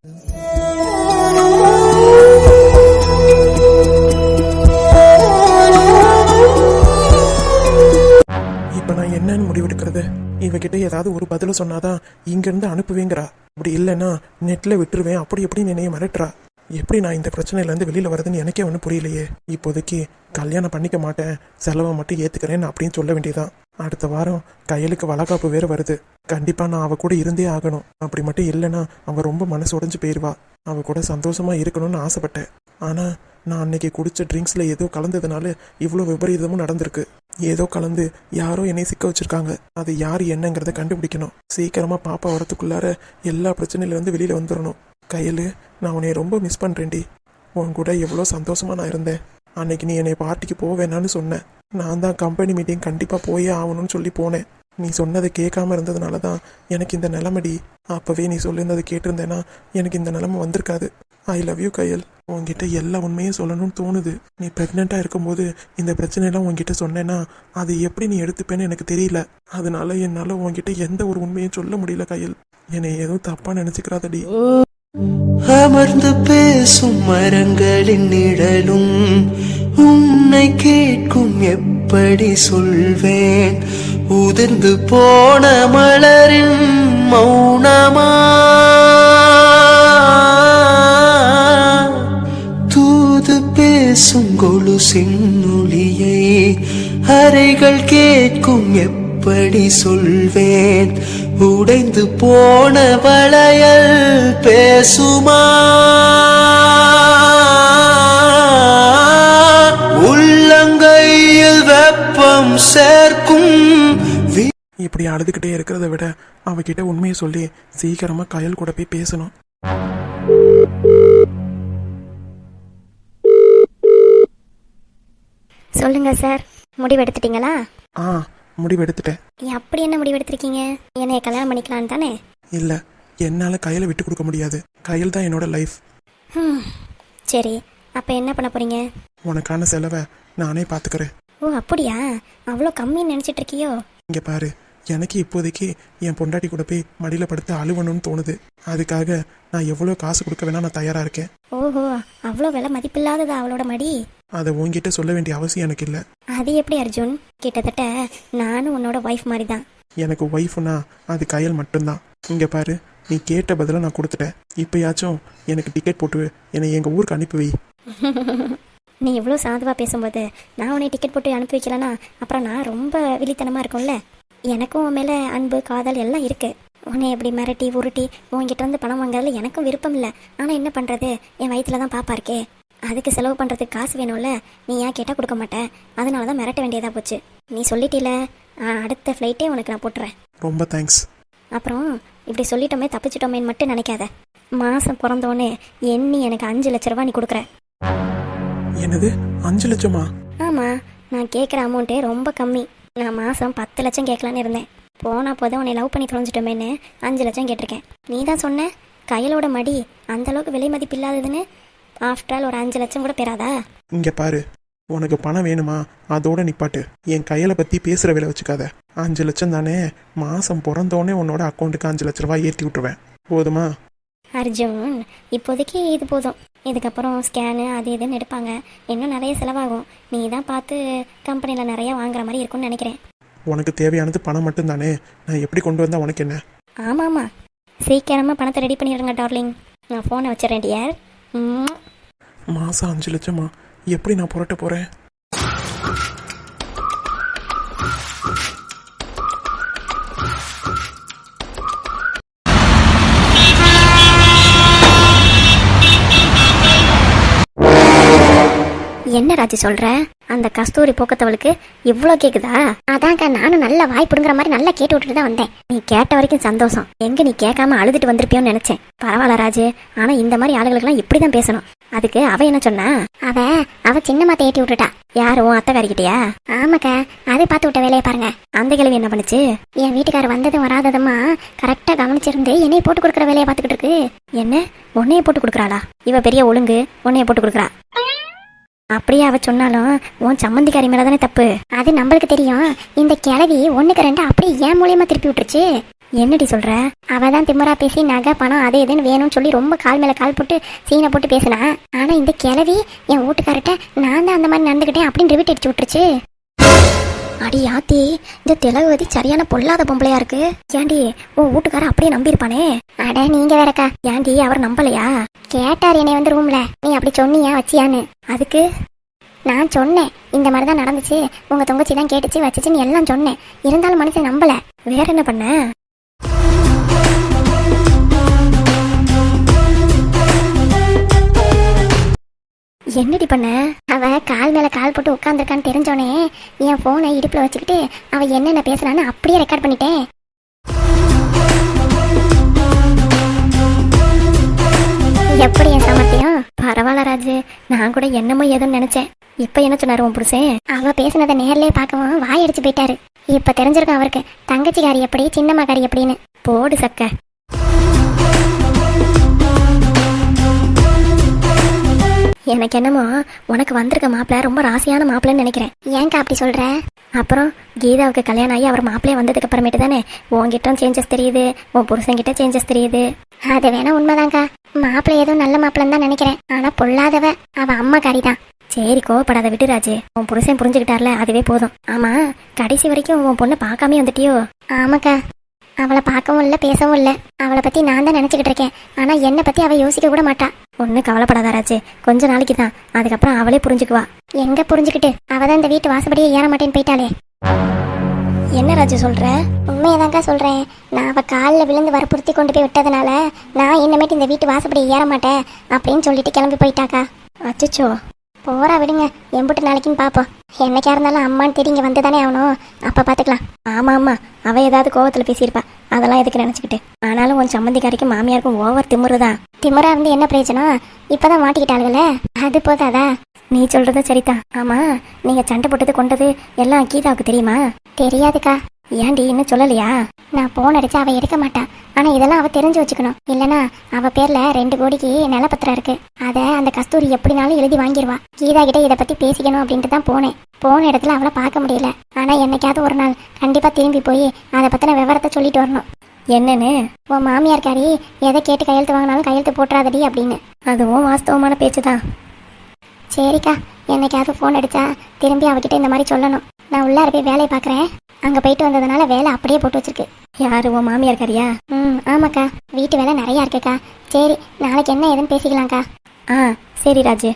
இப்போ நான் என்னன்னு முடிவெடுக்கிறது? இவகிட்ட ஏதாவது ஒரு பதில சொன்னாதான் இங்கிருந்து அனுப்புவேங்கிறா. அப்படி இல்லைன்னா நெட்ல விட்டுருவேன் அப்படி எப்படி என்னைய மிரட்டுறா. எப்படி நான் இந்த பிரச்சனையில இருந்து வெளியில வரதுன்னு எனக்கே ஒன்றும் புரியலையே. இப்போதைக்கு கல்யாணம் பண்ணிக்க மாட்டேன் செலவை மட்டும் ஏத்துக்கிறேன் அப்படின்னு சொல்ல வேண்டியதான் அடுத்த வாரம் கையலுக்கு வளகாப்பு வேற வருது. கண்டிப்பா நான் அவ கூட இருந்தே ஆகணும். அப்படி மட்டும் இல்லைன்னா அவன் ரொம்ப மனசு உடைஞ்சு போயிடுவா அவ கூட சந்தோஷமா இருக்கணும்னு ஆசைப்பட்டேன். ஆனா நான் அன்னைக்கு குடிச்ச ட்ரிங்க்ஸ்ல ஏதோ கலந்ததுனால இவ்வளோ விபரீதமும் நடந்திருக்கு. ஏதோ கலந்து யாரோ என்னை சிக்க வச்சிருக்காங்க. அது யார் என்னங்கிறத கண்டுபிடிக்கணும். சீக்கிரமா பாப்பா வரத்துக்குள்ளார எல்லா பிரச்சனையிலேருந்து வெளியில் வெளியில வந்துடணும் கையில் நான் உன்னை ரொம்ப மிஸ் பண்றேன்டி. உன் கூட எவ்வளோ சந்தோஷமா நான் இருந்தேன். அன்னைக்கு நீ என்னை பார்ட்டிக்கு போக வேணான்னு நான் தான் கம்பெனி மீட்டிங் கண்டிப்பாக போயே ஆகணும்னு சொல்லி போனேன். நீ சொன்னதை கேட்காம இருந்ததுனால தான் எனக்கு இந்த நிலமடி. அப்போவே நீ சொல்லியிருந்ததை கேட்டிருந்தேன்னா எனக்கு இந்த நிலமை வந்திருக்காது. ஐ லவ் யூ கையல் உங்ககிட்ட எல்லா உண்மையும் சொல்லணும்னு தோணுது. நீ ப்ரெக்னெண்ட்டாக இருக்கும்போது இந்த பிரச்சனையெல்லாம் உங்ககிட்ட சொன்னேன்னா அது எப்படி நீ எடுத்துப்பேன்னு எனக்கு தெரியல. அதனால என்னால் உங்ககிட்ட எந்த ஒரு உண்மையும் சொல்ல முடியல கையல் என்னை எதுவும் தப்பாக நினச்சிக்கிறாதடி. அமர்ந்து பேசும் மரங்களின் நிழலும் உன்னை கேட்கும் எப்படி சொல்வேன்? உதிர்ந்து போன மலரின் மௌனமா? தூது பேசும் கொலுசின் ஒளியை அறைகள் கேட்கும் எப்படி சொல்வேன்? உடைந்து போன வளையல் பேசுமா? உள்ளங்கையில் வெப்பம் சேர்க்கும் இப்படி அழுதுகிட்டே இருக்கிறத விட அவகிட்ட உண்மையை சொல்லி சீக்கிரமா கயல் கூட போய் பேசணும். சொல்லுங்க சார் முடிவு எடுத்துட்டீங்களா ஆ முடிவெடுத்துட்டேன். ஏன் அப்படி என்ன முடிவு எடுத்திருக்கீங்க என்னைய கல்யாணம் பண்ணிக்கலான்னு தானே? இல்லை என்னால் கையில் விட்டு கொடுக்க முடியாது. கையில் தான் என்னோட லைஃப் ஹம், சரி அப்போ என்ன பண்ண போறீங்க? உனக்கான செலவை நானே பார்த்துக்கிறேன் ஓ அப்படியா? அவ்வளோ கம்மின்னு நினச்சிட்டு இருக்கியோ? இங்கே பாரு எனக்கு இப்போதைக்கு என் பொண்டாட்டி கூட போய் மடியில் படுத்து அழுவணும்னு தோணுது. அதுக்காக நான் எவ்வளோ காசு கொடுக்க வேணா நான் தயாராக இருக்கேன். ஓஹோ அவ்வளோ விலை மதிப்பில்லாததா அவளோட மடி? அதை உன்கிட்ட சொல்ல வேண்டிய அவசியம் எனக்கு இல்லை. அது எப்படி அர்ஜுன்? கிட்டத்தட்ட நானும் உன்னோட ஒய்ஃப் மாதிரி தான் எனக்கு ஒய்ஃப்னா அது கையல் மட்டும்தான். இங்கே பாரு நீ கேட்ட பதிலை நான் கொடுத்துட்டேன். இப்போயாச்சும் எனக்கு டிக்கெட் போட்டு என்னை எங்கள் ஊருக்கு அனுப்பி வை. நீ இவ்வளோ சாதுவாக பேசும்போது நான் உன்னை டிக்கெட் போட்டு அனுப்பி வைக்கலனா அப்புறம் நான் ரொம்ப விழித்தனமாக இருக்கும்ல? எனக்கும் உன் மேலே அன்பு காதல் எல்லாம் இருக்கு. உன்னை எப்படி மிரட்டி உருட்டி உன்கிட்ட இருந்து பணம் வாங்குறதுல எனக்கும் விருப்பம் இல்லை. ஆனால் என்ன பண்ணுறது என் வயிற்றுல தான் பாப்பா இருக்கே. அதுக்கு செலவு பண்ணுறதுக்கு காசு வேணும்ல? நீ ஏன் கேட்டால் கொடுக்க மாட்டேன் அதனால தான் மிரட்ட வேண்டியதாக போச்சு. நீ சொல்லிட்டில? அடுத்த ஃப்ளைட்டே உனக்கு நான் போட்டுறேன். ரொம்ப தேங்க்ஸ் அப்புறம் இப்படி சொல்லிட்டோமே தப்பிச்சிட்டோமேன்னு மட்டும் நினைக்காத. மாதம் பிறந்தோடனே எண்ணி எனக்கு அஞ்சு லட்ச ரூபா நீ கொடுக்குற. என்னது? அஞ்சு லட்சமா? ஆமாம் நான் கேட்குற அமௌண்ட்டே ரொம்ப கம்மி. நான் மாதம் பத்து லட்சம் கேட்கலான்னு இருந்தேன். போனால் போதும் உன்னை லவ் பண்ணி தொலைஞ்சிட்டோமேன்னு அஞ்சு லட்சம் கேட்டிருக்கேன். நீ தான் சொன்ன கையலோட மடி அந்த அளவுக்கு விலை மதிப்பு இல்லாததுன்னு ஆஃப்டர் ஆல் ஒரு அஞ்சு லட்சம் கூட பெறாதா? இங்கே பாரு உனக்கு பணம் வேணுமா? அதோட நிப்பாட்டு. என் கையில பற்றி பேசுகிற வேலை வச்சுக்காத. அஞ்சு லட்சம் தானே மாதம் பிறந்தோடனே உன்னோட அக்கௌண்ட்டுக்கு அஞ்சு லட்ச ரூபாய் ஏற்றி விட்டுருவேன். போதுமா? அர்ஜுன் இப்போதைக்கு இது போதும். இதுக்கப்புறம் ஸ்கேனு அது இதுன்னு எடுப்பாங்க. இன்னும் நிறைய செலவாகும். நீ தான் பார்த்து கம்பெனியில் நிறைய வாங்குற மாதிரி இருக்கும்னு நினைக்கிறேன். உனக்கு தேவையானது பணம் மட்டும்தானே? நான் எப்படி கொண்டு வந்தா உனக்கு என்ன? ஆமாம் ஆமாம் சீக்கிரமாக பணத்தை ரெடி பண்ணிடுங்க டார்லிங் நான் ஃபோனை வச்சிடறேன் டியர் ம் மாதம் அஞ்சு லட்சமா? எப்படி நான் புரட்ட போகிறேன் என்ன ராஜி சொல்ற? அந்த கஸ்தூரி போக்கத்தவளுக்கு இவ்ளோ கேக்குதா? அதான்க்கா நானும் நல்ல வாய் புடுங்குற மாதிரி நல்லா கேட்டு விட்டுட்டு தான் வந்தேன். நீ கேட்ட வரைக்கும் சந்தோஷம். எங்க நீ கேட்காம அழுதுட்டு வந்திருப்பியோன்னு நினைச்சேன். பரவாயில்ல ராஜு. ஆனா இந்த மாதிரி ஆளுகளுக்கெல்லாம் இப்படிதான் பேசணும். அதுக்கு அவ என்ன சொன்னா? அவ அவ சின்ன மாத்த ஏட்டி விட்டுட்டா. யாரு? உன் அத்தைக்காரிக்கிட்டயா ஆமாக்கா அதை பார்த்து விட்ட வேலையை பாருங்க. அந்த கிழவி என்ன பண்ணுச்சு? என் வீட்டுக்காரர் வந்ததும் வராததுமா கரெக்டா கவனிச்சிருந்து என்னைய போட்டு கொடுக்குற வேலையை பார்த்துக்கிட்டு இருக்கு. என்ன? உன்னைய போட்டு கொடுக்குறாளா? இவ பெரிய ஒழுங்கு உன்னைய போட்டு கொடுக்குறா. அப்படியே அவ சொன்னாலும் உன் சம்மந்திக்காரி மேலே தானே தப்பு? அது நம்மளுக்கு தெரியும். இந்த கிழவி ஒன்றுக்கு ரெண்டு அப்படியே ஏன் மூலியமா திருப்பி விட்டுருச்சு. என்னடி சொல்ற? அவ தான் திமுறா பேசி நகை பணம் அது இதுன்னு வேணும்னு சொல்லி ரொம்ப கால் மேல கால் போட்டு சீனை போட்டு பேசினா. ஆனா இந்த கிழவி என் வீட்டுக்காரட்ட நான் தான் அந்த மாதிரி நடந்துக்கிட்டேன் அப்படின்னு ரிவிட் அடிச்சு விட்டுருச்சு. அடி ஆத்தி இந்த திலகவதி சரியான பொல்லாத பொம்பளையா இருக்கு. ஏண்டி உன் வீட்டுக்கார அப்படியே நம்பியிருப்பானே? அட நீங்க வேறக்கா. ஏண்டி அவர் நம்பலையா? கேட்டார் என்னை வந்து ரூம்ல நீ அப்படி சொன்னியா வச்சியான்னு. அதுக்கு நான் சொன்னேன். இந்த மாதிரி தான் நடந்துச்சு. உங்க தொங்கச்சி தான் கேட்டுச்சு வச்சுச்சுன்னு எல்லாம் சொன்னேன். இருந்தாலும் மனுஷன் நம்பல. வேற என்ன பண்ண? என்னடி பண்ண? அவ கால் மேல கால் போட்டு உட்காந்துருக்கான்னு தெரிஞ்சோனே என் போனை இடுப்புல வச்சுக்கிட்டு அவ என்னென்ன பேசுறான்னு அப்படியே ரெக்கார்ட் பண்ணிட்டேன். எப்படி என் சாமர்த்தியம்? பரவாயில்ல ராஜு. நான் கூட என்னமோ ஏதோன்னு நினைச்சேன். இப்ப என்ன சொன்னாரு உன் புருஷன்? அவ பேசுனதை நேர்லயே பார்க்கவும் வாய் அடிச்சு போயிட்டாரு. இப்ப தெரிஞ்சிருக்கும் அவருக்கு. தங்கச்சிக்காரி எப்படி சின்னம்மாக்காரி எப்படின்னு. போடு சக்க. எனக்கு என்னமோ உனக்கு வந்திருக்க மாப்பிள்ள ரொம்ப ராசியான மாப்பிள்ளன்னு நினைக்கிறேன். ஏன்க்கா அப்படி சொல்கிற அப்புறம் கீதாவுக்கு கல்யாணம் ஆகி அவர் மாப்பிள்ளையே வந்ததுக்கு அப்புறமேட்டு தானே உன்கிட்ட சேஞ்சஸ் தெரியுது உன் புருஷன்கிட்ட சேஞ்சஸ் தெரியுது. அது வேணா உண்மைதான்க்கா. மாப்பிள்ளை ஏதோ நல்ல மாப்பிள்ளன்னு தான் நினைக்கிறேன். ஆனால் பொல்லாதவ அவ அம்மா கறி தான் சரி கோவப்படாத விட்டுராஜு உன் புருஷன் புரிஞ்சுக்கிட்டார்ல அதுவே போதும். ஆமா கடைசி வரைக்கும் உன் பொண்ணை பார்க்காம வந்துட்டியோ? ஆமாக்கா. அவளை பார்க்கவும் இல்லை பேசவும் இல்லை. அவளை பத்தி நான் தான் நினைச்சுக்கிட்டு இருக்கேன். ஆனா என்னை பத்தி அவ யோசிக்க கூட மாட்டா. ஒன்றும் கவலைப்படாத ராஜு. கொஞ்ச நாளைக்கு தான். அதுக்கப்புறம் அவளே புரிஞ்சுக்குவா. எங்க புரிஞ்சுக்கிட்டு? அவ தான் இந்த வீட்டு வாசப்படியே ஏற மாட்டேன்னு போயிட்டாளே. என்ன ராஜு சொல்ற? உண்மையதாங்க சொல்றேன். நான் அவ காலில் விழுந்து வற்புறுத்தி கொண்டு போய் விட்டதுனால நான் இனிமேட்டு இந்த வீட்டு வாசப்படி ஏற மாட்டேன் அப்படின்னு சொல்லிட்டு கிளம்பி போயிட்டாக்கா. அச்சச்சோ. போறா விடுங்க. எம்புட்டு நாளைக்குன்னு பாப்போம். என்னைக்கா இருந்தாலும் அம்மான்னு தெரியுங்க வந்து தானே ஆகணும். அப்ப பாத்துக்கலாம். ஆமா ஆமா. அவ ஏதாவது கோவத்துல பேசியிருப்பா. அதெல்லாம் எதுக்கு நினைச்சுக்கிட்டு. ஆனாலும் உன் சம்மந்திக்காரிக்கும் மாமியாருக்கும் ஓவர் திமுறுதான் திமுறா இருந்து என்ன பிரயோஜனம்? இப்பதான் மாட்டிக்கிட்டாளுங்கள அது போதாதா? நீ சொல்றது சரிதான். ஆமா நீங்க சண்டை போட்டது கொண்டது எல்லாம் கீதாவுக்கு தெரியுமா? தெரியாதுக்கா. ஏன்டி இன்னும் சொல்லலையா? நான் போன் அடிச்சா அவ எடுக்க மாட்டான் ஆனா இதெல்லாம் அவ தெரிஞ்சு வச்சுக்கணும். இல்லனா அவ பேர்ல ரெண்டு கோடிக்கு நிலப்பத்திரம் இருக்கு. அத அந்த கஸ்தூரி எப்படினாலும் எழுதி வாங்கிடுவா கீதா கிட்ட இதை பத்தி பேசிக்கணும் அப்படின்ட்டு தான் போனேன். போன இடத்துல அவளை பார்க்க முடியல. ஆனா என்னைக்காவது ஒரு நாள் கண்டிப்பா திரும்பி போய் அதை பத்தின விவரத்தை சொல்லிட்டு வரணும். என்னன்னு? உன் மாமியார்காரி எதை கேட்டு கையெழுத்து வாங்கினாலும் கையெழுத்து போட்டுறாதடி அப்படின்னு. அதுவும் வாஸ்தவமான பேச்சு தான் சரிக்கா என்னைக்காவது ஃபோன் அடிச்சா திரும்பி அவகிட்ட இந்த மாதிரி சொல்லணும். நான் உள்ளார போய் வேலையை பார்க்குறேன். அங்கே போயிட்டு வந்ததுனால வேலை அப்படியே போட்டு வச்சிருக்கு. யாரு உன் மாமியார் கறியா ம் ஆமாக்கா. வீட்டு வேலை நிறையா இருக்குக்கா. சரி நாளைக்கு என்ன ஏதுன்னு பேசிக்கலாம்க்கா. ஆ சரி ராஜு.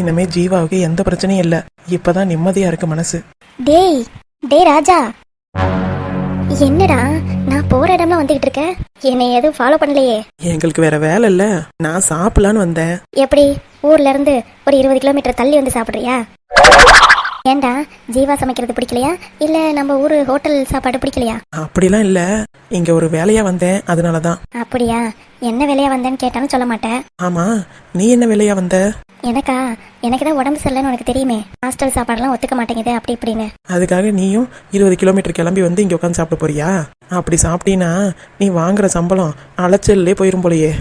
இனிமே ஜீவாவுக்கு எந்த பிரச்சனையும் இல்லை. இப்பதான் நிம்மதியா இருக்கு மனசு. டேய் டேய் ராஜா. என்னடா நான் போற இடம்லாம் வந்துகிட்டு இருக்க? என்னை எதுவும் ஃபாலோ பண்ணலையே. எங்களுக்கு வேற வேலை இல்ல. நான் சாப்பிடலான்னு வந்தேன். எப்படி? ஊர்ல இருந்து ஒரு இருபது கிலோமீட்டர் தள்ளி வந்து சாப்பிடுறியா? ஏன்டா ஜீவா சமைக்கிறது பிடிக்கலையா? இல்ல நம்ம ஊரு ஹோட்டல் சாப்பாடு பிடிக்கலையா? அப்படிலாம் இல்ல. இங்க ஒரு வேலையா வந்தேன் அதனாலதான். அப்படியா? என்ன வேலையா வந்தேன்னு கேட்டாலும் சொல்ல மாட்டேன் ஆமா நீ என்ன வேலையா வந்த? எனக்கா? எனக்கு தான் உடம்பு சரியில்லைன்னு உனக்கு தெரியுமே. ஹாஸ்டல் சாப்பாடுலாம் ஒத்துக்க மாட்டேங்குது அப்படி இப்படின்னு. அதுக்காக நீயும் இருபது கிலோமீட்டர் கிளம்பி வந்து இங்க உட்காந்து சாப்பிட போறியா? அப்படி சாப்பிட்டீன்னா நீ வாங்குற சம்பளம் அலைச்சல்லே போயிரும் போலயே.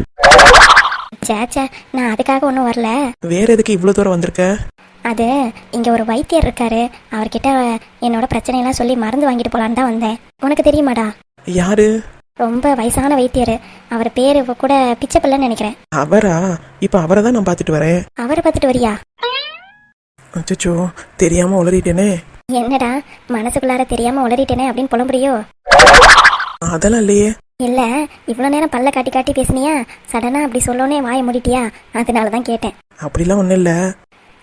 சேச்சே நான் அதுக்காக ஒன்றும் வரல. வேற எதுக்கு இவ்வளவு தூரம் வந்திருக்க? அது இங்க ஒரு வைத்தியர் இருக்காரு. அவர்கிட்ட என்னோட பிரச்சனையெல்லாம் சொல்லி மருந்து வாங்கிட்டு போலான்னு தான் வந்தேன். உனக்கு தெரியுமாடா? யாரு? ரொம்ப வயசான வைத்தியர். அவர் பேரு கூட பிச்சைப்பிள்ளைன்னு நினைக்கிறேன். அவரா? இப்ப அவரை தான் நான் பாத்துட்டு வரேன். அவரை பார்த்துட்டு வரியா? அச்சோ தெரியாம உளறிட்டேனே. என்னடா மனசுக்குள்ளார தெரியாம உளறிட்டேனே அப்படின்னு புலம்புறியோ? அதெல்லாம் இல்லையே. இல்ல இவ்வளவு நேரம் பல்ல காட்டி காட்டி பேசுனியா? சடனா அப்படி சொல்லோனே வாய மூடிட்டியா? அதனால தான் கேட்டேன். அப்படிலாம் ஒண்ணும் இல்ல.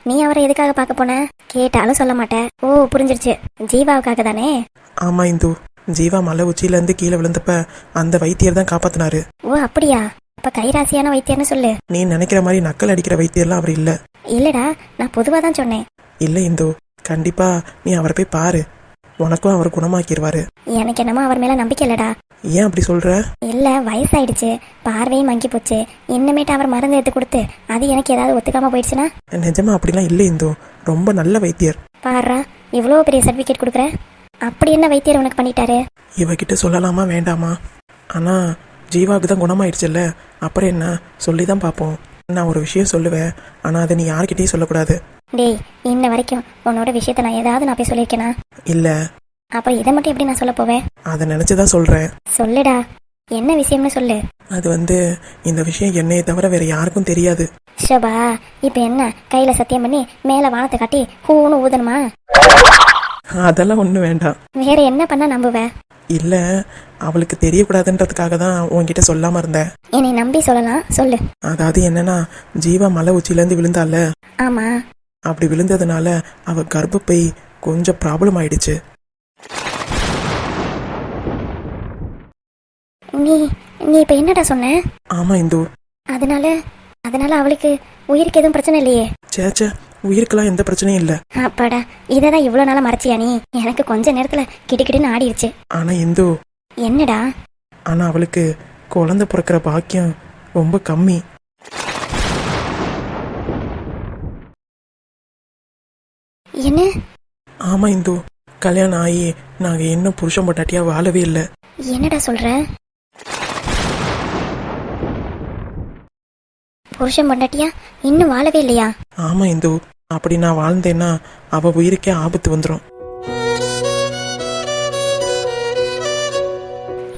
நீ அவரை எதுக்காக பார்க்க போன? கேட்டாலும் சொல்ல மாட்டேன். ஓ புரிஞ்சிருச்சு. ஜீவாவுக்காக தானே? ஆமா இந்து. ஜீவா மலை உச்சியில இருந்து கீழே விழுந்தப்ப அந்த வைத்தியர் தான் காப்பாத்தினாரு. ஓ அப்படியா? அப்ப கைராசியான வைத்தியர்னு சொல்லு. நீ நினைக்கிற மாதிரி நக்கல் அடிக்கிற வைத்தியர்லாம் அவர் இல்ல. இல்லடா நான் பொதுவா தான் சொன்னேன். இல்ல இந்து. கண்டிப்பா நீ அவரை போய் பாரு. உனக்கும் அவர் குணமாக்கிடுவாரு எனக்கு என்னமோ அவர் மேல நம்பிக்கை இல்லடா. ஏன் அப்படி சொல்ற? இல்ல வயசாயிடுச்சு. பார்வையும் மங்கி போச்சு. இன்னமேட்டு அவர் மருந்து எடுத்து கொடுத்து அது எனக்கு ஏதாவது ஒத்துக்காம போயிடுச்சுன்னா? நிஜமா அப்படிலாம் இல்ல இந்து. ரொம்ப நல்ல வைத்தியர். பாருடா இவ்வளோ பெரிய சர்டிஃபிகேட் கொடுக்குற? அப்படி என்ன வைத்தியர் உனக்கு பண்ணிட்டாரு? இவகிட்ட சொல்லலாமா வேண்டாமா? ஆனா ஜீவாவுக்கு தான் குணமாயிடுச்சுல்ல. அப்புறம் என்ன? சொல்லி தான் பார்ப்போம். நான் ஒரு விஷயம் சொல்லுவேன். ஆனால் அதை நீ யார்கிட்டயும் சொல்லக்கூடாது. டேய் இன்ன வரைக்கும் உன்னோட விஷயத்த நான் ஏதாவது நான் போய் சொல்லியிருக்கேனா? இல்லை. அப்புறம் இதை மட்டும் எப்படி நான் சொல்ல போவேன்? அதை நினச்சி தான் சொல்கிறேன் சொல்லுடா. என்ன விஷயம்னு சொல்லு. அது வந்து இந்த விஷயம் என்னையை தவிர வேற யாருக்கும் தெரியாது. ஷோபா இப்போ என்ன? கையில சத்தியம் பண்ணி மேல வானத்தை காட்டி ஹூன்னு ஊதணுமா? அதெல்லாம் ஒன்றும் வேண்டாம். வேற என்ன பண்ண நம்புவ? இல்லை அவளுக்கு தெரியக்கூடாதுன்றதுக்காக தான் உன்கிட்ட சொல்லாமல் இருந்தேன். என்னை நம்பி சொல்லலாம் சொல்லு. அதாவது என்னன்னா ஜீவா மலை உச்சியிலேருந்து விழுந்தால ஆமா. அப்படி விழுந்ததுனால அவ கர்ப்பப்பை கொஞ்சம் ப்ராப்ளம் ஆயிடுச்சு. நீ நீ இப்போ என்னடா சொன்ன? ஆமா இந்து. அதனால அதனால அவளுக்கு உயிருக்கு எதுவும் பிரச்சனை இல்லையே? சேச்சே உயிருக்கெல்லாம் எந்த பிரச்சனையும் இல்லை. அப்பாடா இதை தான் இவ்வளோ நாளாக மறைச்சியா நீ? எனக்கு கொஞ்ச நேரத்தில் கிடுக்கிடுன்னு ஆடிடுச்சு ஆனா இந்து. என்னடா? ஆனா அவளுக்கு குழந்தை பிறக்கிற பாக்கியம் ரொம்ப கம்மி என்ன ஆமா இந்து கல்யாணம் ஆகி நாங்க இன்னும் புருஷன் பொண்டாட்டியா வாழவே இல்லை. என்னடா சொல்ற? புருஷன் பொண்டாட்டியா? இன்னும் வாழவே இல்லையா? ஆமா இந்து அப்படி நான் வாழ்ந்தேன்னா அவ உயிருக்கே ஆபத்து வந்துடும்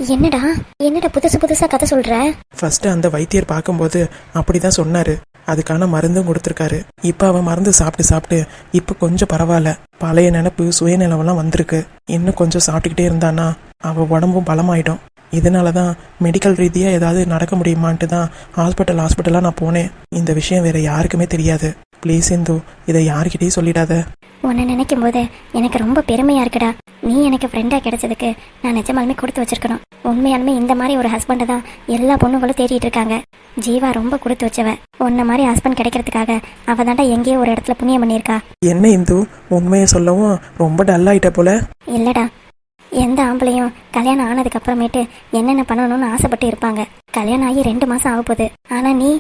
என்னடா? என்னடா புதுசு புதுசா கதை சொல்ற? ஃபர்ஸ்ட் அந்த வைத்தியர் பார்க்கும்போது அப்படிதான் சொன்னாரு. அதுக்கான மருந்தும் கொடுத்துருக்காரு. இப்போ அவன் மருந்து சாப்பிட்டு சாப்பிட்டு இப்போ கொஞ்சம் பரவாயில்ல. பழைய நினப்பு சுயநிலவெல்லாம் வந்திருக்கு. இன்னும் கொஞ்சம் சாப்பிட்டுக்கிட்டே இருந்தானா? அவள் உடம்பும் பலமாயிடும். இதனாலதான் மெடிக்கல் ரீதியாக ஏதாவது நடக்க முடியுமான்ட்டு தான் ஹாஸ்பிட்டல் ஹாஸ்பிட்டலாக நான் போனேன். இந்த விஷயம் வேற யாருக்குமே தெரியாது. ப்ளீஸ் இந்து இதை யாருக்கிட்டையும் சொல்லிடாத. உன்னை நினைக்கும் போது எனக்கு ரொம்ப பெருமையா இருக்குடா. நீ எனக்கு ஃப்ரெண்டா கிடைச்சதுக்கு நான் நிஜமாலுமே கொடுத்து வச்சிருக்கணும். உண்மையாலுமே இந்த மாதிரி ஒரு ஹஸ்பண்டை தான் எல்லா பொண்ணுங்களும் தேடிட்டு இருக்காங்க. ஜீவா ரொம்ப கொடுத்து வச்சவ. உன்ன மாதிரி ஹஸ்பண்ட் கிடைக்கிறதுக்காக அவ தாண்டா எங்கேயோ ஒரு இடத்துல புண்ணியம் பண்ணியிருக்கா. என்ன இந்து? உண்மையை சொல்லவும் ரொம்ப டல்லாயிட்ட போல. இல்லடா. எந்த ஆம்பளையும் கல்யாணம் ஆனதுக்கு அப்புறமேட்டு என்னென்ன பண்ணணும்னு ஆசைப்பட்டு இருப்பாங்க. கல்யாணம் ஆகி ரெண்டு மாசம் ஆக போகுது ஆனா நீ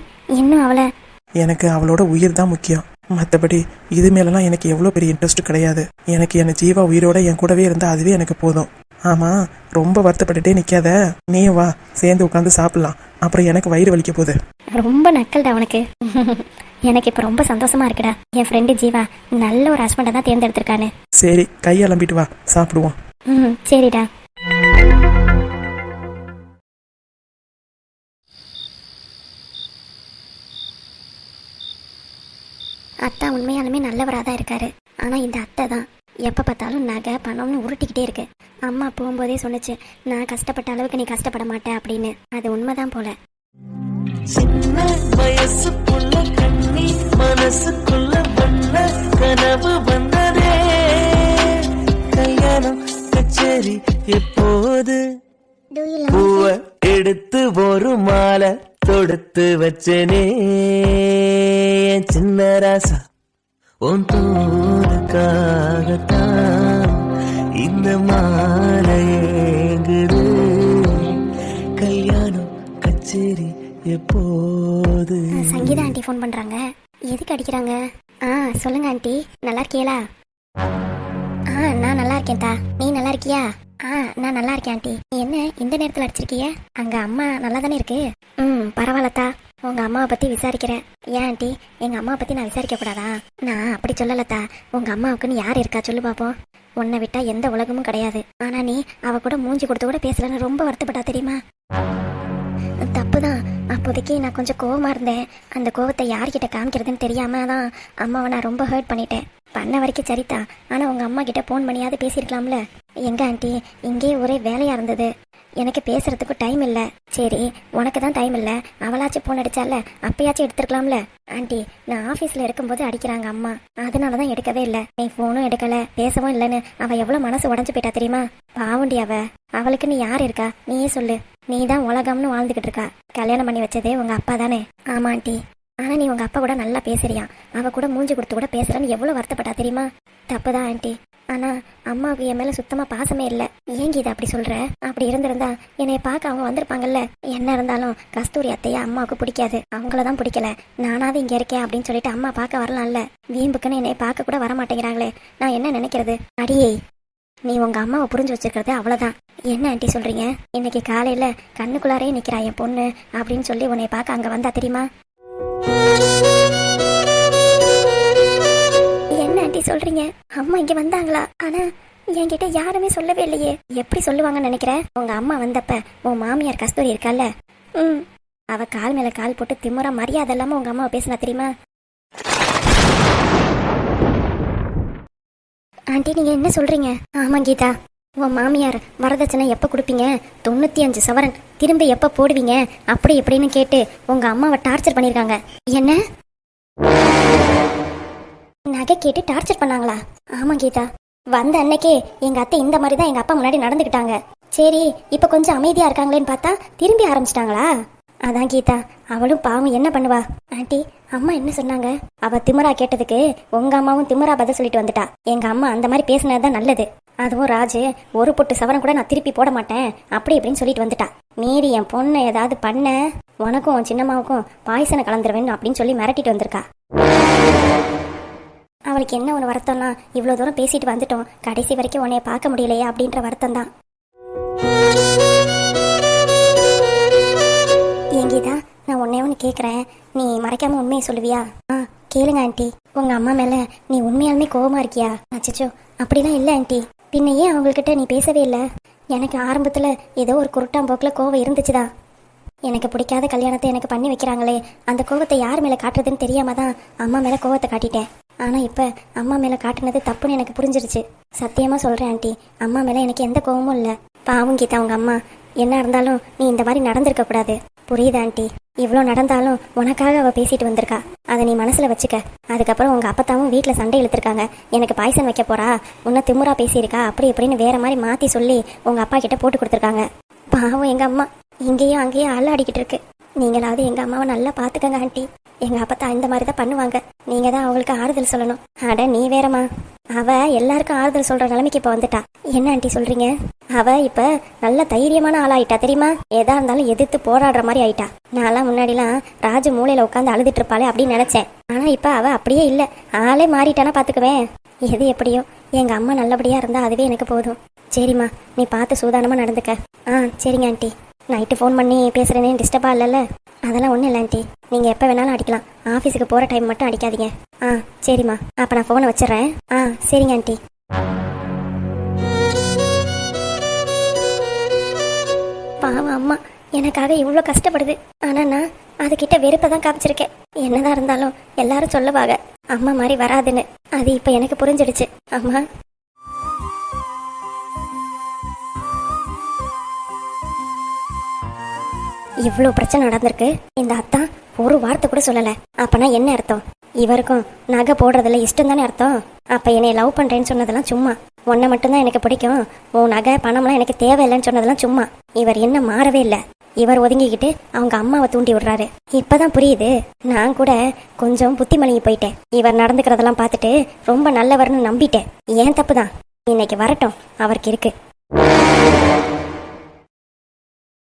இன்னும் அவளை எனக்கு அவளோட உயிர் தான் முக்கியம். மற்றபடி இது மேலலாம் எனக்கு எவ்வளோ பெரிய இன்ட்ரெஸ்ட் கிடையாது. எனக்கு என் ஜீவா உயிரோட என் கூடவே இருந்தால் அதுவே எனக்கு போதும். ஆமா ரொம்ப வருத்தப்பட்டுட்டே நிற்காத நீ வா சேர்ந்து உட்காந்து சாப்பிடலாம். அப்புறம் எனக்கு வயிறு வலிக்க போகுது. ரொம்ப நக்கல்டா உனக்கு. எனக்கு இப்போ ரொம்ப சந்தோஷமா இருக்குடா. என் ஃப்ரெண்டு ஜீவா நல்ல ஒரு ஹஸ்பண்டை தான் தேர்ந்தெடுத்திருக்கானு சரி கையலம்பிட்டு வா. சாப்பிடுவோம். ம் சரிடா. அத்தா உண்மையாலுமே நல்லவராக தான் இருக்காரு. ஆனால் இந்த அத்தை தான். எப்போ பார்த்தாலும் நகை பணம்னு உருட்டிக்கிட்டே இருக்கு. அம்மா போகும்போதே சொன்னுச்சு நான் கஷ்டப்பட்ட அளவுக்கு நீ கஷ்டப்பட மாட்டே அப்படின்னு. அது உண்மைதான் போல. சின்ன வயசுக்குள்ள கண்ணி மனசுக்குள்ள வண்ண கனவு வந்ததே. கல்யாணம் கச்சேரி எப்போது? பூவ எடுத்து ஒரு மாலை தொடுத்து வச்சனே. என் சின்ன ராசா உன் தோதுக்காகத்தான் இந்த மாலையேங்குது கல்யாணம் கச்சேரி எப்போது? சங்கீதா ஆண்டி ஃபோன் பண்றாங்க. எதுக்கு அடிக்கிறாங்க? ஆ சொல்லுங்க ஆண்டி. நல்லா இருக்கீங்களா ஆ நான் நல்லா இருக்கேன் தா. நீ நல்லா இருக்கியா? ஆ நான் நல்லா இருக்கேன் ஆண்டி. என்ன இந்த நேரத்தில் அடிச்சிருக்கீங்க அங்க அம்மா நல்லா தானே இருக்கு? ம் பரவாயில்லத்தா உங்க அம்மாவை பத்தி விசாரிக்கிறேன். ஏன் ஆண்டி? எங்க அம்மாவை பத்தி நான் விசாரிக்க கூடாதா? நான் அப்படி சொல்லலத்தா. உங்க அம்மாவுக்குன்னு யார் இருக்கா? சொல்லு பாப்போம். உன்னை விட்டா எந்த உலகமும் கிடையாது. ஆனா நீ அவ கூட மூஞ்சி கொடுத்து கூட பேசலன்னு ரொம்ப வருத்தப்பட்டா தெரியுமா? தப்புதான். அப்போதைக்கு நான் கொஞ்சம் கோவமா இருந்தேன். அந்த கோவத்தை யார்கிட்ட காமிக்கிறதுன்னு தெரியாமதான் அம்மாவை நான் ரொம்ப ஹர்ட் பண்ணிட்டேன். பண்ண வரைக்கும் சரிதா ஆனா உங்க அம்மா கிட்ட ஃபோன் பண்ணியாவது பேசியிருக்கலாம்ல. எங்க ஆண்டி? இங்கே ஒரே வேலையா இருந்தது. எனக்கு பேசுறதுக்கு டைம் இல்ல. சரி உனக்கு தான் டைம் இல்ல. அவளாச்சும் ஃபோன் அடிச்சால அப்பயாச்சும் எடுத்திருக்கலாம்ல. ஆண்டி நான் ஆபீஸ்ல இருக்கும்போது அடிக்கிறாங்க அம்மா. அதனால தான் எடுக்கவே இல்ல. நீ ஃபோனும் எடுக்கல. பேசவும் இல்லைன்னு அவ எவ்வளவு மனசு உடஞ்சு போயிட்டா தெரியுமா? பாவுண்டி அவ. அவளுக்கு நீ யார் இருக்கா? நீயே சொல்லு. நீ தான் உலகம்னு வாழ்ந்துகிட்டு இருக்கா. கல்யாணம் பண்ணி வச்சதே உங்க அப்பா தானே. ஆமா ஆண்டி. ஆனா நீ உங்க அப்பா கூட நல்லா பேசுறியா? அவ கூட மூஞ்சி கொடுத்து கூட பேசுறன்னு எவ்வளவு வருத்தப்பட்டா தெரியுமா? தப்புதான் ஆண்டி. ஆனால் அம்மாவுக்கு என் மேலே சுத்தமாக பாசமே இல்லை. ஏங்கி இதை அப்படி சொல்கிற அப்படி இருந்திருந்தா என்னை பார்க்க அவங்க வந்திருப்பாங்கல்ல. என்ன இருந்தாலும் கஸ்தூரி அத்தையா அம்மாவுக்கு பிடிக்காது. அவங்கள தான் பிடிக்கல. நானாவது இங்கே இருக்கேன் அப்படின்னு சொல்லிட்டு அம்மா பார்க்க வரலாம்ல. வீம்புக்குன்னு என்னை பார்க்க கூட வர மாட்டேங்கிறாங்களே. நான் என்ன நினைக்கிறது? அடியே நீ உங்கள் அம்மாவை புரிஞ்சு வச்சுருக்கிறது அவ்வளோதான் என்ன ஆண்டி சொல்கிறீங்க இன்னைக்கு காலையில் கண்ணுக்குள்ளாரே நிற்கிறா என் பொண்ணு அப்படின்னு சொல்லி உன்னை பார்க்க அங்கே வந்தா தெரியுமா? ஆண்டி சொல்றீங்க. அம்மா இங்க வந்தாங்களா? ஆனா என்கிட்ட யாருமே சொல்லவே இல்லையே. எப்படி சொல்லுவாங்கன்னு நினைக்கிற? உங்க அம்மா வந்தப்ப உன் மாமியார் கஸ்தூரி இருக்கால்ல? ம். அவ கால் மேல கால் போட்டு திமுறா மரியாதை இல்லாம உங்க அம்மாவை பேசினா தெரியுமா? ஆண்டி நீங்க என்ன சொல்றீங்க? ஆமா கீதா. உன் மாமியார் வரதட்சணை எப்ப கொடுப்பீங்க? தொண்ணூத்தி அஞ்சு சவரன். திரும்ப எப்ப போடுவீங்க? அப்படி இப்படின்னு கேட்டு உங்க அம்மாவை டார்ச்சர் பண்ணிருக்காங்க. என்ன? நகை கேட்டு டார்ச்சர் பண்ணாங்களா? ஆமா கீதா. வந்த அன்னைக்கே எங்க அத்தை இந்த மாதிரி தான் எங்க அப்பா முன்னாடி நடந்துக்கிட்டாங்க சரி இப்ப கொஞ்சம் அமைதியா இருக்காங்களேன்னு பார்த்தா திரும்பி ஆரம்பிச்சிட்டாங்களா? அதான் கீதா. அவளும் பாவம் என்ன பண்ணுவா? ஆண்டி அம்மா என்ன சொன்னாங்க? அவ திமரா கேட்டதுக்கு உங்க அம்மாவும் திமரா பதில் சொல்லிட்டு வந்துட்டா. எங்க அம்மா அந்த மாதிரி பேசினதுதான் நல்லது. அதுவும் ராஜு ஒரு பொட்டு சவரம் கூட நான் திருப்பி போட மாட்டேன். அப்படி இப்படின்னு சொல்லிட்டு வந்துட்டா. மீறி என் பொண்ணை ஏதாவது பண்ண உனக்கும் உன் சின்னம்மாவுக்கும் பாய்சனை கலந்துருவேன் அப்படின்னு சொல்லி மிரட்டிட்டு வந்திருக்கா. அவளுக்கு என்ன ஒன்று வருத்தம்னா இவ்வளோ தூரம் பேசிட்டு வந்துட்டோம். கடைசி வரைக்கும் உன்னைய பார்க்க முடியலையே அப்படின்ற வருத்தம் தான் ஏங்கீதா நான் உன்னே ஒன்று கேட்குறேன் நீ மறைக்காம உண்மையை சொல்லுவியா? ஆ கேளுங்க ஆண்டி. உங்க அம்மா மேல நீ உண்மையாலுமே கோவமாக இருக்கியா? அச்சச்சோ அப்படிலாம் இல்லை ஆண்டி. பின்ன ஏன் அவங்கக்கிட்ட நீ பேசவே இல்லை. எனக்கு ஆரம்பத்தில் ஏதோ ஒரு குருட்டாம்போக்கில் கோவம் இருந்துச்சுதா. எனக்கு பிடிக்காத கல்யாணத்தை எனக்கு பண்ணி வைக்கிறாங்களே அந்த கோவத்தை யார் மேலே காட்டுறதுன்னு தெரியாம தான் அம்மா மேலே கோவத்தை காட்டிட்டேன். ஆனால் இப்போ அம்மா மேலே காட்டினது தப்புன்னு எனக்கு புரிஞ்சிருச்சு. சத்தியமாக சொல்கிறேன் ஆண்டி. அம்மா மேலே எனக்கு எந்த கோவமும் இல்லை. பாவம் கீதா உங்க அம்மா. என்ன இருந்தாலும் நீ இந்த மாதிரி நடந்திருக்க கூடாது. ஆண்டி. இவ்வளோ நடந்தாலும் உனக்காக அவ பேசிட்டு வந்திருக்கா. அதை நீ மனசுல வச்சுக்க. அதுக்கப்புறம் உங்க அப்பத்தாவும் வீட்டில் சண்டை இழுத்துருக்காங்க. எனக்கு பாய்சன் வைக்க போறா? உன்ன திமுறா பேசியிருக்கா? அப்படி இப்படின்னு வேற மாதிரி மாத்தி சொல்லி உங்க அப்பா கிட்ட போட்டு கொடுத்துருக்காங்க. பாவம் எங்க அம்மா. இங்கேயும் அங்கேயும் அல்லாடிக்கிட்டு இருக்கு. நீங்களாவது எங்க அம்மாவை நல்லா பாத்துக்கங்க ஆண்டி. எங்க அப்பத்தா இந்த மாதிரி தான் பண்ணுவாங்க. நீங்க தான் அவங்களுக்கு ஆறுதல் சொல்லணும். அட நீ வேறம்மா. அவ எல்லாருக்கும் ஆறுதல் சொல்ற நிலைமைக்கு இப்ப வந்துட்டா. என்ன ஆண்டி சொல்றீங்க? அவ இப்ப நல்ல தைரியமான ஆளாயிட்டா தெரியுமா? எதா இருந்தாலும் எதிர்த்து போராடுற மாதிரி ஆயிட்டா. நான்லாம் முன்னாடிலாம் ராஜு மூலையில உட்காந்து அழுதுட்டு இருப்பாளே அப்படின்னு நினைச்சேன். ஆனா இப்ப அவ அப்படியே இல்ல. ஆளே மாறிட்டானா பாத்துக்குவேன். எது எப்படியோ எங்க அம்மா நல்லபடியா இருந்தா அதுவே எனக்கு போதும். சரிம்மா நீ பார்த்து சூதானமா நடந்துக்க. ஆ சரிங்க ஆண்டி. நைட்டு ஃபோன் பண்ணி பேசுறேனே டிஸ்டர்பா இல்லைல்ல? அதெல்லாம் ஒன்றும் இல்லை ஆண்டி. நீங்கள் எப்போ வேணாலும் அடிக்கலாம். ஆஃபீஸுக்கு போகிற டைம் மட்டும் அடிக்காதீங்க. ஆ சரிம்மா. அப்போ நான் ஃபோனை வச்சிடுறேன். ஆ சரிங்க ஆண்டி. பாவம் அம்மா. எனக்காக இவ்வளோ கஷ்டப்படுது. ஆனால் நான் அதுக்கிட்ட வெறுப்பை தான் காமிச்சிருக்கேன். என்னதான் இருந்தாலும் எல்லாரும் சொல்லுவாங்க அம்மா மாதிரி வராதுன்னு. அது இப்போ எனக்கு புரிஞ்சிடுச்சு. அம்மா இவ்வளோ பிரச்சனை நடந்திருக்கு. இந்த அத்தா ஒரு வார்த்தை கூட சொல்லலை. அப்பனா என்ன அர்த்தம்? இவருக்கும் நகை போடுறதுல இஷ்டம் தானே அர்த்தம்? அப்போ என்னை லவ் பண்ணுறேன்னு சொன்னதெல்லாம் சும்மா. உன்னை மட்டும்தான் எனக்கு பிடிக்கும். உன் நகை பணம்லாம் எனக்கு தேவையில்லைன்னு சொன்னதெல்லாம் சும்மா. இவர் என்ன மாறவே இல்லை. இவர் ஒதுங்கிக்கிட்டு அவங்க அம்மாவை தூண்டி விடுறாரு. இப்பதான் புரியுது. நான் கூட கொஞ்சம் புத்திமலங்கி போயிட்டேன். இவர் நடந்துக்கிறதெல்லாம் பார்த்துட்டு ரொம்ப நல்லவர்னு நம்பிட்டேன். ஏன் தப்பு தான் இன்னைக்கு வரட்டும். அவருக்கு இருக்கு.